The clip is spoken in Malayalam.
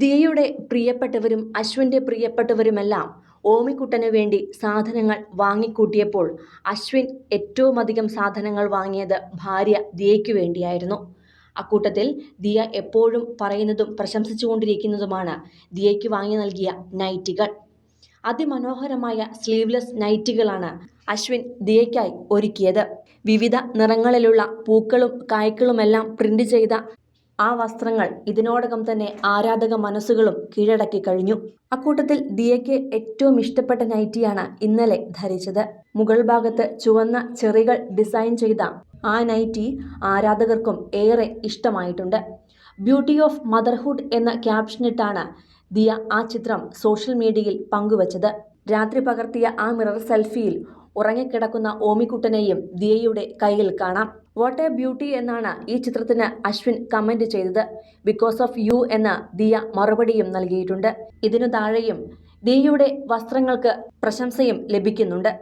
ദിയയുടെ പ്രിയപ്പെട്ടവരും അശ്വിന്റെ പ്രിയപ്പെട്ടവരുമെല്ലാം ഓമിക്കുട്ടന് വേണ്ടി സാധനങ്ങൾ വാങ്ങിക്കൂട്ടിയപ്പോൾ അശ്വിൻ ഏറ്റവും അധികം സാധനങ്ങൾ വാങ്ങിയത് ഭാര്യ ദിയയ്ക്ക് വേണ്ടിയായിരുന്നു. അക്കൂട്ടത്തിൽ ദിയ എപ്പോഴും പറയുന്നതും പ്രശംസിച്ചുകൊണ്ടിരിക്കുന്നതുമാണ് ദിയയ്ക്ക് വാങ്ങി നൽകിയ നൈറ്റികൾ. അതിമനോഹരമായ സ്ലീവ്ലെസ് നൈറ്റികളാണ് അശ്വിൻ ദിയയ്ക്കായി ഒരുക്കിയത്. വിവിധ നിറങ്ങളിലുള്ള പൂക്കളും കായ്ക്കളുമെല്ലാം പ്രിന്റ് ചെയ്ത ആ വസ്ത്രങ്ങൾ ഇതിനോടകം തന്നെ ആരാധക മനസ്സുകളും കീഴടക്കി കഴിഞ്ഞു. അക്കൂട്ടത്തിൽ ദിയയ്ക്ക് ഏറ്റവും ഇഷ്ടപ്പെട്ട നൈറ്റിയാണ് ഇന്നലെ ധരിച്ചത്. മുകൾ ഭാഗത്ത് ചുവന്ന ചെറികൾ ഡിസൈൻ ചെയ്ത ആ നൈറ്റി ആരാധകർക്കും ഏറെ ഇഷ്ടമായിട്ടുണ്ട്. ബ്യൂട്ടി ഓഫ് മദർഹുഡ് എന്ന ക്യാപ്ഷനിട്ടാണ് ദിയ ആ ചിത്രം സോഷ്യൽ മീഡിയയിൽ പങ്കുവച്ചത്. രാത്രി പകർത്തിയ ആ മിറർ സെൽഫിയിൽ ഉറങ്ങിക്കിടക്കുന്ന ഓമിക്കുട്ടനെയും ദിയയുടെ കയ്യിൽ കാണാം. വാട്ട് എ ബ്യൂട്ടി എന്നാണ് ഈ ചിത്രത്തിന് അശ്വിൻ കമന്റ് ചെയ്തത്. ബിക്കോസ് ഓഫ് യു എന്ന് ദിയ മറുപടിയും നൽകിയിട്ടുണ്ട്. ഇതിനു താഴെയും ദിയയുടെ വസ്ത്രങ്ങൾക്ക് പ്രശംസയും ലഭിക്കുന്നുണ്ട്.